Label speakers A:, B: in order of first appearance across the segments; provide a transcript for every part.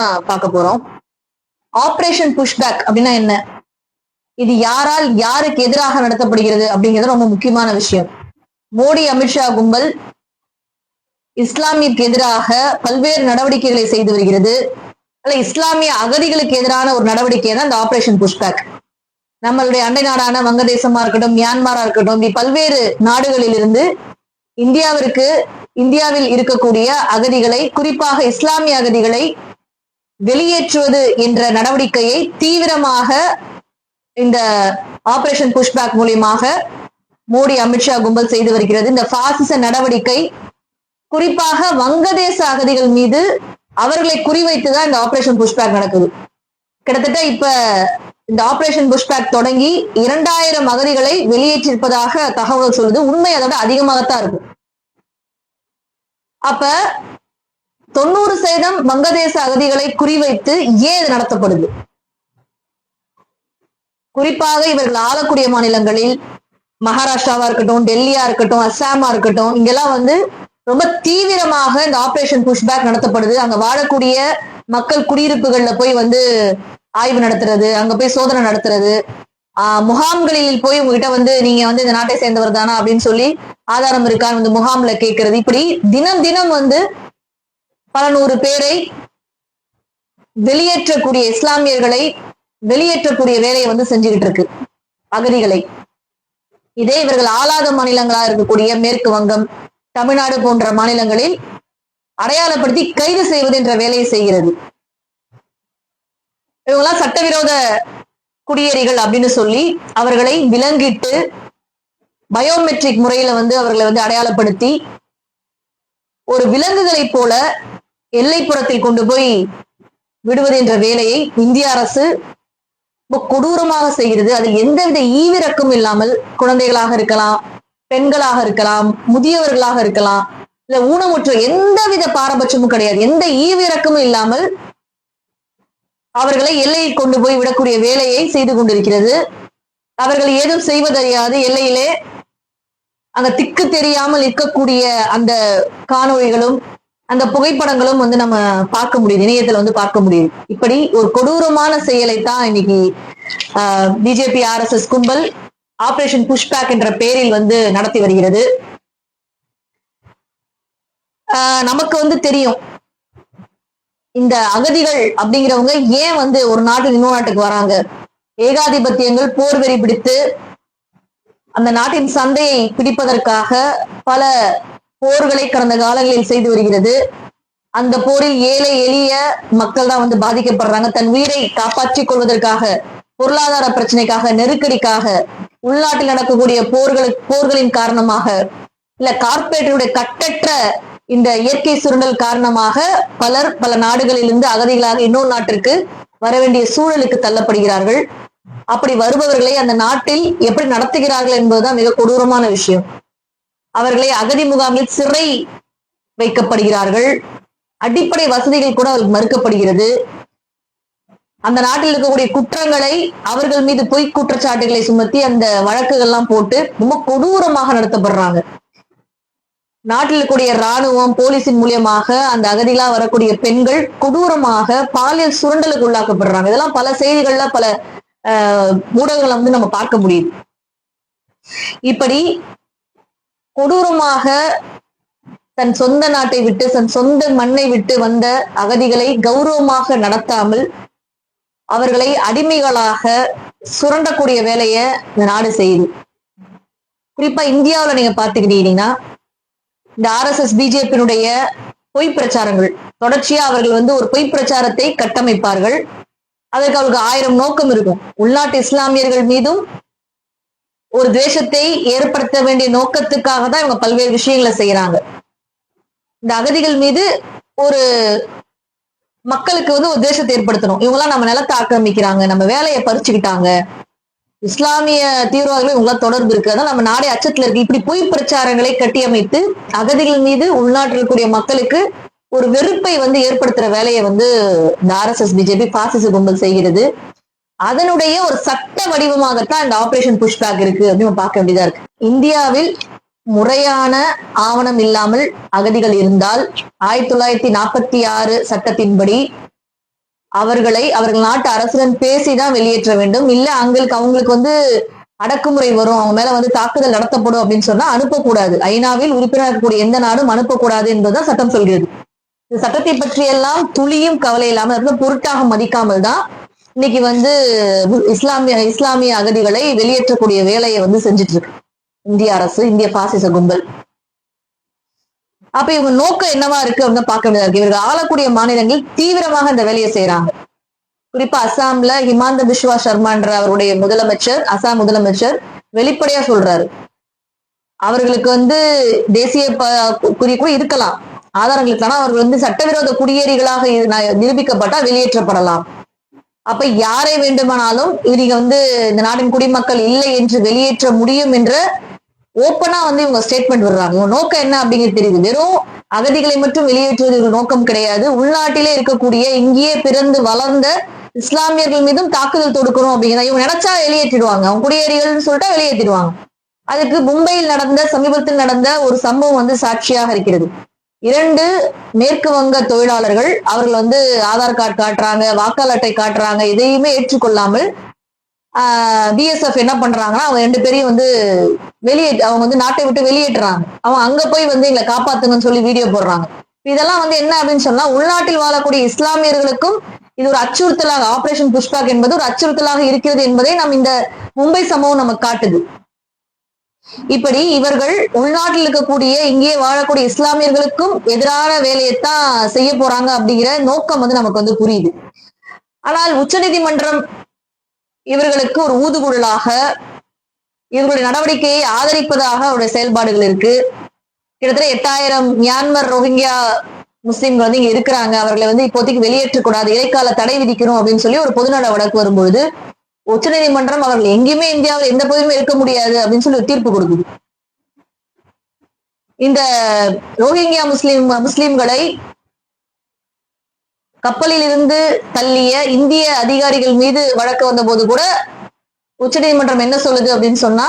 A: பார்க்க போறோம். Operation pushback அப்படின்னா என்ன? இது யாரால் யாருக்கு எதிராக நடத்தப்படுகிறது அப்படிங்கிறது ரொம்ப முக்கியமான விஷயம். மோடி அமித்ஷா கும்பல் இஸ்லாமிற்கு எதிராக பல்வேறு நடவடிக்கைகளை செய்து வருகிறது. அல்ல இஸ்லாமிய அகதிகளுக்கு எதிரான ஒரு நடவடிக்கை தான் இந்த ஆபரேஷன் புஷ்பேக் நம்மளுடைய அண்டை நாடான வங்கதேசமா இருக்கட்டும் மியான்மரா இருக்கட்டும் இப்படி பல்வேறு நாடுகளில் இருந்து இந்தியாவிற்கு இந்தியாவில் இருக்கக்கூடிய அகதிகளை குறிப்பாக இஸ்லாமிய அகதிகளை வெளியேற்றுவது என்ற நடவடிக்கையை தீவிரமாக இந்த ஆபரேஷன் புஷ்பேக் மூலியமாக மோடி அமித்ஷா கும்பல் செய்து வருகிறது. இந்த பாசிச நடவடிக்கை குறிப்பாக வங்கதேச அகதிகள் மீது அவர்களை குறிவைத்துதான் இந்த ஆபரேஷன் புஷ்பேக் நடக்குது. கிட்டத்தட்ட இப்ப இந்த ஆபரேஷன் புஷ்பேக் தொடங்கி இரண்டாயிரம் அகதிகளை வெளியேற்றிருப்பதாக தகவல் சொல்லுது. உண்மை அதோட அதிகமாகத்தான் இருக்கும் அப்ப தொண்ணூறு சதவீதம் வங்கதேச அகதிகளை குறிவைத்து ஏன் இது நடத்தப்படுது? குறிப்பாக இவர்கள் ஆளக்கூடிய மாநிலங்களில் மகாராஷ்டிராவா இருக்கட்டும் டெல்லியா இருக்கட்டும் அஸ்ஸாமா இருக்கட்டும் இங்கெல்லாம் வந்து ரொம்ப தீவிரமாக இந்த ஆபரேஷன் புஷ்பேக் நடத்தப்படுது. அங்க வாழக்கூடிய மக்கள் குடியிருப்புகள்ல போய் வந்து ஆய்வு நடத்துறது அங்க போய் சோதனை நடத்துறது. ஆஹ் முகாம்களில் போய் உங்ககிட்ட வந்து நீங்க வந்து இந்த நாட்டை சேர்ந்தவர் தானா அப்படின்னு சொல்லி ஆதாரம் இருக்கான்னு வந்து முகாம்ல கேட்கறது இப்படி தினம் தினம் வந்து பல நூறு பேரை வெளியேற்றக்கூடிய இஸ்லாமியர்களை வெளியேற்றக்கூடிய வேலையை வந்து செஞ்சுக்கிட்டு இருக்கு. அகதிகளை. இதே இவர்கள் ஆளாத மாநிலங்களா இருக்கக்கூடிய மேற்கு வங்கம் தமிழ்நாடு போன்ற மாநிலங்களில் அடையாளப்படுத்தி கைது செய்வது என்ற வேலையை செய்கிறது. இவங்கெல்லாம் சட்டவிரோத குடியேறிகள் அப்படின்னு சொல்லி அவர்களை விலங்கிட்டு பயோமெட்ரிக் முறையில வந்து அவர்களை வந்து அடையாளப்படுத்தி ஒரு விலங்குகளை போல எல்லைப்புறத்தில் கொண்டு போய் விடுவது என்ற வேலையை இந்திய அரசு ரொம்ப கொடூரமாக செய்கிறது. அதில் எந்தவித ஈவிரக்கும் இல்லாமல் குழந்தைகளாக இருக்கலாம் பெண்களாக இருக்கலாம் முதியவர்களாக இருக்கலாம் இல்ல ஊனமுற்ற எந்தவித பாரபட்சமும் கிடையாது. எந்த ஈவிரக்கமும் இல்லாமல் அவர்களை எல்லையில் கொண்டு போய் விடக்கூடிய வேலையை செய்து கொண்டிருக்கிறது. அவர்கள் ஏதும் செய்வதறியாது. எல்லையிலே அங்க திக்கு தெரியாமல் இருக்கக்கூடிய அந்த காணொளிகளும் அந்த புகைப்படங்களும் வந்து நம்ம பார்க்க முடியுது இணையத்துல வந்து பார்க்க முடியுது இப்படி ஒரு கொடூரமான செயலை தான் இன்னைக்கு பிஜேபி ஆர்எஸ்எஸ் கும்பல் ஆபரேஷன் புஷ்பேக் என்ற பெயரில் வந்து நடத்தி வருகிறது. ஆஹ் நமக்கு வந்து தெரியும் இந்த அகதிகள் அப்படிங்கிறவங்க ஏன் வந்து ஒரு நாட்டு இன்னொரு நாட்டுக்கு வராங்க? ஏகாதிபத்தியங்கள் போர் வெறி பிடித்து அந்த நாட்டின் சந்தையை பிடிப்பதற்காக பல போர்களை கடந்த காலங்களில் செய்து வருகிறது. அந்த போரில் ஏழை எளிய மக்கள் தான் வந்து பாதிக்கப்படுறாங்க. தன் உயிரை காப்பாற்றிக் கொள்வதற்காக பொருளாதார பிரச்சனைக்காக நெருக்கடிக்காக உள்நாட்டில் நடக்கக்கூடிய போர்களுக்கு போர்களின் காரணமாக இல்ல கார்பரேட்டருடைய கட்டற்ற இந்த இயற்கை சுருண்டல் காரணமாக பலர் பல நாடுகளிலிருந்து அகதிகளாக இன்னொரு நாட்டிற்கு வர வேண்டிய சூழலுக்கு தள்ளப்படுகிறார்கள். அப்படி வருபவர்களை அந்த நாட்டில் எப்படி நடத்துகிறார்கள் என்பதுதான் மிக கொடூரமான விஷயம். அவர்களை அகதி முகாமில் சிறை வைக்கப்படுகிறார்கள். அடிப்படை வசதிகள் கூட அவருக்கு மறுக்கப்படுகிறது. அந்த நாட்டில் இருக்கக்கூடிய குற்றங்களை அவர்கள் மீது பொய் குற்றச்சாட்டுகளை சுமத்தி அந்த வழக்குகள்லாம் போட்டு ரொம்ப கொடூரமாக நடத்தப்படுறாங்க. நாட்டில் இருக்கக்கூடிய ராணுவம் போலீஸின் மூலியமாக அந்த அகதிகளா வரக்கூடிய பெண்கள் கொடூரமாக பாலியல் சுரண்டலுக்கு உள்ளாக்கப்படுறாங்க. இதெல்லாம் பல செய்திகள்ல பல ஆஹ், ஊடகங்களை வந்து நம்ம பார்க்க முடியுது. இப்படி கொடூரமாக தன் சொந்த நாட்டை விட்டு தன் சொந்த மண்ணை விட்டு வந்த அகதிகளை கௌரவமாக நடத்தாமல் அவர்களை அடிமைகளாக சுரண்டக்கூடிய வேலையை இந்த நாடு செய்யுது. குறிப்பா இந்தியாவுல நீங்க பாத்துக்கிட்டீங்கன்னா இந்த ஆர்எஸ்எஸ் பிஜேபியினுடைய பொய் பிரச்சாரங்கள். தொடர்ச்சியா அவர்கள் வந்து ஒரு பொய் பிரச்சாரத்தை கட்டமைப்பார்கள். அதற்கு அவருக்கு ஆயிரம் நோக்கம் இருக்கும். உள்நாட்டு இஸ்லாமியர்கள் மீதும் ஒரு துவேஷத்தை ஏற்படுத்த வேண்டிய நோக்கத்துக்காக தான் இவங்க பல்வேறு விஷயங்களை செய்யறாங்க. இந்த அகதிகள் மீது ஒரு மக்களுக்கு வந்து ஒரு தேசத்தை ஏற்படுத்தணும். இவங்கெல்லாம் நம்ம நிலத்தை ஆக்கிரமிக்கிறாங்க நம்ம வேலையை பறிச்சுக்கிட்டாங்க. இஸ்லாமிய தீவிரவாதிகள் இவங்களாம் தொடர்பு இருக்கு. அதான் நம்ம நாடே அச்சத்துல இருக்கு. இப்படி பொய் பிரச்சாரங்களை கட்டியமைத்து அகதிகள் மீது உள்நாட்டில் இருக்கக்கூடிய மக்களுக்கு ஒரு வெறுப்பை வந்து ஏற்படுத்துற வேலையை வந்து இந்த ஆர்எஸ்எஸ் பிஜேபி பாசிச கும்பல் செய்கிறது. அதனுடைய ஒரு சட்ட வடிவமாகத்தான் இந்த ஆபரேஷன் புஷ்பேக் இருக்கு அப்படின்னு பார்க்க வேண்டியதா இருக்கு. இந்தியாவில் முறையான ஆவணம் இல்லாமல் அகதிகள் இருந்தால் ஆயிரத்தி தொள்ளாயிரத்தி நாற்பத்தி ஆறு சட்டத்தின்படி அவர்களை அவர்கள் நாட்டு அரசுடன் பேசிதான் வெளியேற்ற வேண்டும். இல்ல அங்களுக்கு அவங்களுக்கு வந்து அடக்குமுறை வரும். அவங்க மேல வந்து தாக்குதல் நடத்தப்படும் அப்படின்னு சொன்னா அனுப்பக்கூடாது. ஐநாவில் உறுப்பினர் இருக்கக்கூடிய எந்த நாடும் அனுப்பக்கூடாது என்பதுதான் சட்டம் சொல்கிறது. இந்த சட்டத்தை பற்றி எல்லாம் துளியும் கவலை இல்லாம பொருட்டாக மதிக்காமல் தான் இன்னைக்கு வந்து இஸ்லாமிய இஸ்லாமிய அகதிகளை வெளியேற்றக்கூடிய வேலையை வந்து செஞ்சுட்டு இருக்கு இந்திய அரசு இந்திய பாசிச கும்பல். அப்ப இவங்க நோக்கம் என்னவா இருக்கு அப்படின்னு பார்க்க வேண்டியதா இருக்கு. இவர்கள் ஆளக்கூடிய மாநிலங்கள் தீவிரமாக இந்த வேலையை செய்யறாங்க குறிப்பா அசாம்ல ஹிமாந்த பிஸ்வா சர்மான்ற அவருடைய முதலமைச்சர் அசாம் முதலமைச்சர் வெளிப்படையா சொல்றாரு. அவர்களுக்கு வந்து தேசிய ப- இருக்கலாம். ஆதாரங்களுக்கு இருக்கலாம். ஆதாரங்களுக்கான அவர்கள் வந்து சட்டவிரோத குடியேறிகளாக நிரூபிக்கப்பட்டால் நிரூபிக்கப்பட்டா வெளியேற்றப்படலாம். அப்ப யாரை வேண்டுமானாலும் நீங்க வந்து இந்த நாட்டின் குடிமக்கள் இல்லை என்று வெளியேற்ற முடியும் என்ற ஓப்பனா வந்து இவங்க ஸ்டேட்மெண்ட் விடுறாங்க. நோக்கம் என்ன அப்படிங்கிறது தெரியுது. வெறும் அகதிகளை மட்டும் வெளியேற்றுவது இவங்க நோக்கம் கிடையாது. உள்நாட்டிலே இருக்கக்கூடிய இங்கேயே பிறந்து வளர்ந்த இஸ்லாமியர்கள் மீதும் தாக்குதல் தொடுக்கணும் அப்படிங்கிறத. இவங்க நினைச்சா வெளியேற்றிடுவாங்க. அவங்க குடியேறிகள்னு சொல்லிட்டா வெளியேற்றிடுவாங்க. அதுக்கு மும்பையில் நடந்த சமீபத்தில் நடந்த ஒரு சம்பவம் வந்து சாட்சியாக இருக்கிறது. இரண்டு மேற்கு வங்க தொழிலாளர்கள் அவர்கள் வந்து ஆதார் கார்டு காட்டுறாங்க வாக்காளர் அட்டை காட்டுறாங்க இதையுமே ஏற்றுக்கொள்ளாமல் பிஎஸ்எஃப் என்ன பண்றாங்கன்னா அவங்க ரெண்டு பேரையும் வந்து வெளியே அவங்க வந்து நாட்டை விட்டு வெளியேற்றுறாங்க. அவங்க அங்க போய் வந்து எங்களை காப்பாத்துங்கன்னு சொல்லி வீடியோ போடுறாங்க. இதெல்லாம் வந்து என்ன அப்படின்னு சொன்னா உள்நாட்டில் வாழக்கூடிய இஸ்லாமியர்களுக்கும் இது ஒரு அச்சுறுத்தலாக ஆபரேஷன் புஷ்பாக் என்பது ஒரு அச்சுறுத்தலாக இருக்கிறது என்பதை நாம் இந்த மும்பை சம்பவம் நமக்கு காட்டுது. இப்படி இவர்கள் உள்நாட்டில் இருக்கக்கூடிய இங்கே வாழக்கூடிய இஸ்லாமியர்களுக்கும் எதிரான வேலையைத்தான் செய்ய போறாங்க அப்படிங்கிற நோக்கம் வந்து நமக்கு வந்து புரியுது. ஆனால் உச்சநீதிமன்றம் இவர்களுக்கு ஒரு ஊதுகுழலாக இவர்களுடைய நடவடிக்கையை ஆதரிப்பதாக அவருடைய செயல்பாடுகள் இருக்கு. கிட்டத்தட்ட எட்டாயிரம் மியான்மர் ரோஹிங்கியா முஸ்லீம்கள் வந்து இங்க இருக்கிறாங்க. அவர்களை வந்து இப்போதைக்கு வெளியேற்றக்கூடாது இடைக்கால தடை விதிக்கணும் அப்படின்னு சொல்லி ஒரு பொதுநல வழக்கு வரும்பொழுது உச்ச நீதிமன்றம் அவர்கள் எங்கேயுமே இந்தியாவில் எந்த பகுதியுமே இருக்க முடியாது அப்படின்னு சொல்லி தீர்ப்பு கொடுக்குது. இந்த ரோஹிங்கியா முஸ்லிம் முஸ்லிம்களை கப்பலில் இருந்து தள்ளிய இந்திய அதிகாரிகள் மீது வழக்கு வந்த போது கூட உச்சநீதிமன்றம் என்ன சொல்லுது அப்படின்னு சொன்னா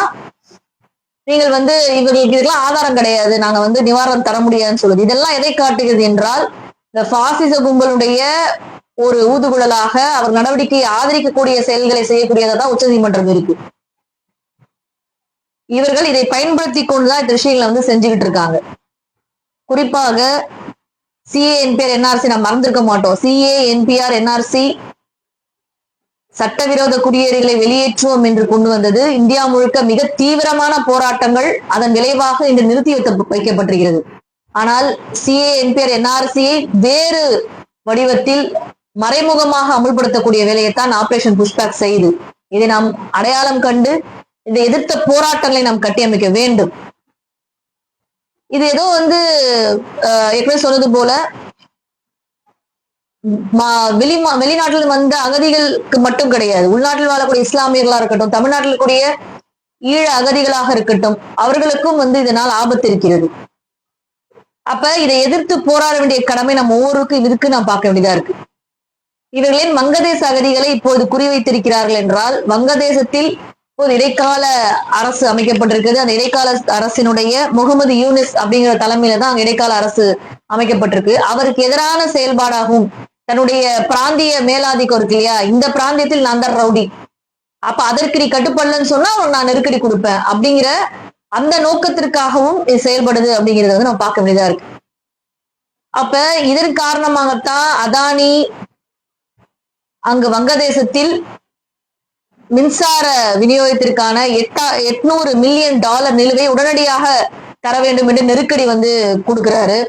A: நீங்கள் வந்து இவர்களுக்கு இதெல்லாம் ஆதாரம் கிடையாது நாங்க வந்து நிவாரணம் தர முடியாதுன்னு சொல்லுது. இதெல்லாம் எதை காட்டுகிறது என்றால் இந்த பாசிச கும்பலுடைய ஒரு ஊதுகுழலாக அவர் நடவடிக்கையை ஆதரிக்கக்கூடிய செயல்களை செய்யக்கூடியதான் உச்சநீதிமன்றம் இருக்கு. இவர்கள் இதை பயன்படுத்தி கொண்டுதான் இந்த விஷயங்களை வந்து செஞ்சுக்கிட்டு இருக்காங்க. குறிப்பாக சிஏ என்பிஆர் என்ஆர்சி நம்ம மறந்திருக்க மாட்டோம். சிஏ என்பிஆர் என்ஆர்சி சட்டவிரோத குடியேறிகளை வெளியேற்றுவோம் என்று கொண்டு வந்தது இந்தியா முழுக்க மிக தீவிரமான போராட்டங்கள் அதன் விளைவாக இன்று நிறுத்தி வைத்த வைக்கப்பட்டிருக்கிறது. ஆனால் சிஏ என்பிஆர் என்ஆர்சியை வேறு வடிவத்தில் மறைமுகமாக அமுல்படுத்தக்கூடிய வேலையைத்தான் ஆபரேஷன் புஷ்பேக் செய்து. இதை நாம் அடையாளம் கண்டு இதை எதிர்த்த போராட்டங்களை நாம் கட்டியமைக்க வேண்டும். இது ஏதோ வந்து அஹ், ஏற்கனவே சொன்னது போல மா- வெளிமா வெளிநாட்டில் வந்த அகதிகளுக்கு மட்டும் கிடையாது. உள்நாட்டில் வாழக்கூடிய இஸ்லாமியர்களா இருக்கட்டும் தமிழ்நாட்டில் கூடிய ஈழ அகதிகளாக இருக்கட்டும் அவர்களுக்கும் வந்து இதனால் ஆபத்து இருக்கிறது. அப்ப இதை எதிர்த்து போராட வேண்டிய கடமை நம்ம ஒவ்வொருக்கும் இருக்கு நாம் பார்க்க வேண்டியதா இருக்கு. இவர்களின் வங்கதேச அகதிகளை இப்போது குறிவைத்திருக்கிறார்கள் என்றால் வங்கதேசத்தில் ஒரு இடைக்கால அரசு அமைக்கப்பட்டிருக்கிறது. அந்த இடைக்கால அரசினுடைய முகமது யூனிஸ் அப்படிங்கிற தலைமையில தான் அங்க இடைக்கால அரசு அமைக்கப்பட்டிருக்கு. அவருக்கு எதிரான செயல்பாடாகவும் தன்னுடைய பிராந்திய மேலாதிக்கம் இருக்கு இல்லையா? இந்த பிராந்தியத்தில் நான் தான் ரவுடி. அப்ப அதற்கு நீ கட்டுப்படலன்னு சொன்னா உனக்கு நான் நெருக்கடி கொடுப்பேன் அப்படிங்கிற அந்த நோக்கத்திற்காகவும் இது செயல்படுது அப்படிங்கறத வந்து நம்ம பார்க்க வேண்டியதா இருக்கு. அப்ப இதன் காரணமாகத்தான் அதானி அங்கு வங்கதேசத்தில் மின்சார விநியோகத்திற்கான எட்டா எட்நூறு மில்லியன் டாலர் நிலுவை உடனடியாக தர வேண்டும் என்று நெருக்கடி வந்து கொடுக்கிறாரு.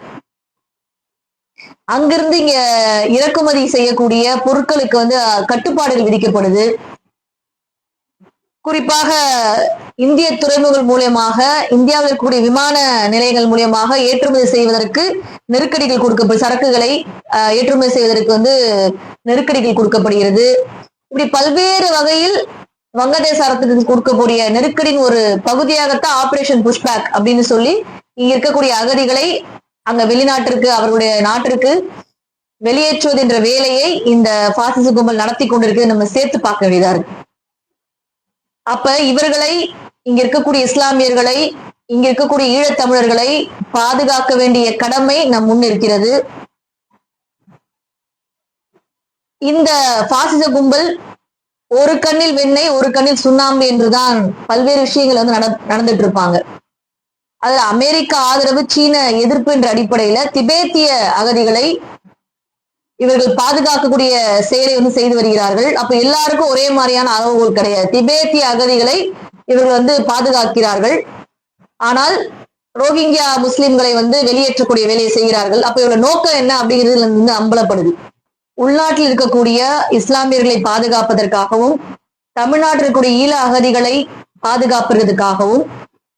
A: அங்கிருந்து இங்க இறக்குமதி செய்யக்கூடிய பொருட்களுக்கு வந்து கட்டுப்பாடுகள் விதிக்கப்படுது. குறிப்பாக இந்திய துறைமுகங்கள் மூலியமாக இந்தியாவில் இருக்கக்கூடிய விமான நிலையங்கள் மூலியமாக ஏற்றுமதி செய்வதற்கு நெருக்கடிகள் கொடுக்கப்படும் சரக்குகளை அஹ், ஏற்றுமதி செய்வதற்கு வந்து நெருக்கடிகள் கொடுக்கப்படுகிறது. இப்படி பல்வேறு வகையில் வங்கதேச அரசுக்கு கொடுக்கக்கூடிய நெருக்கடியின் ஒரு பகுதியாகத்தான் ஆபரேஷன் புஷ்பேக் அப்படின்னு சொல்லி இங்க இருக்கக்கூடிய அகதிகளை அங்க வெளிநாட்டிற்கு அவர்களுடைய நாட்டிற்கு வெளியேற்றுவது என்ற வேலையை இந்த பாசிச கும்பல் நடத்தி கொண்டிருக்கு நம்ம சேர்த்து பார்க்க வேண்டியதா இருக்கு. அப்ப இவர்களை இங்க இருக்கக்கூடிய இஸ்லாமியர்களை இங்க இருக்கக்கூடிய ஈழத்தமிழர்களை பாதுகாக்க வேண்டிய கடமை நம் முன் இருக்கிறது. இந்த பாசிச கும்பல் ஒரு கண்ணில் வெண்ணெய் ஒரு கண்ணில் சுண்ணாம்பு என்றுதான் பல்வேறு விஷயங்கள் வந்து நடந்துட்டு இருப்பாங்க அதுல அமெரிக்க ஆதரவு சீன எதிர்ப்பு என்ற அடிப்படையில திபேத்திய அகதிகளை இவர்கள் பாதுகாக்கக்கூடிய செயலை வந்து செய்து வருகிறார்கள். அப்ப எல்லாருக்கும் ஒரே மாதிரியான அளவுகள் கிடையாது. திபேத்திய அகதிகளை இவர்கள் வந்து பாதுகாக்கிறார்கள். ஆனால் ரோஹிங்கியா முஸ்லிம்களை வந்து வெளியேற்றக்கூடிய வேலையை செய்கிறார்கள். அப்ப இவரோட நோக்கம் என்ன அப்படிங்கிறது இருந்து அம்பலப்படுது. உள்நாட்டில் இருக்கக்கூடிய இஸ்லாமியர்களை பாதுகாப்பதற்காகவும் தமிழ்நாட்டில் இருக்கக்கூடிய ஈழ அகதிகளை பாதுகாப்பதற்காகவும்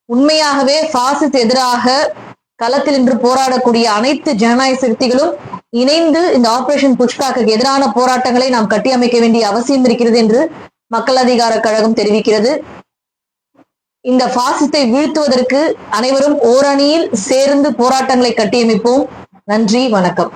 A: உண்மையாகவே பாசிஸ் எதிராக களத்தில் இன்று போராடக்கூடிய அனைத்து ஜனநாயக சக்திகளும் இணைந்து இந்த ஆபரேஷன் புஷ்பாக்கு எதிரான போராட்டங்களை நாம் கட்டியமைக்க வேண்டிய அவசியம் இருக்கிறது என்று மக்கள் அதிகார கழகம் தெரிவிக்கிறது. இந்த பாசிசத்தை வீழ்த்துவதற்கு அனைவரும் ஓரணியில் சேர்ந்து போராட்டங்களை கட்டியமைப்போம். நன்றி வணக்கம்.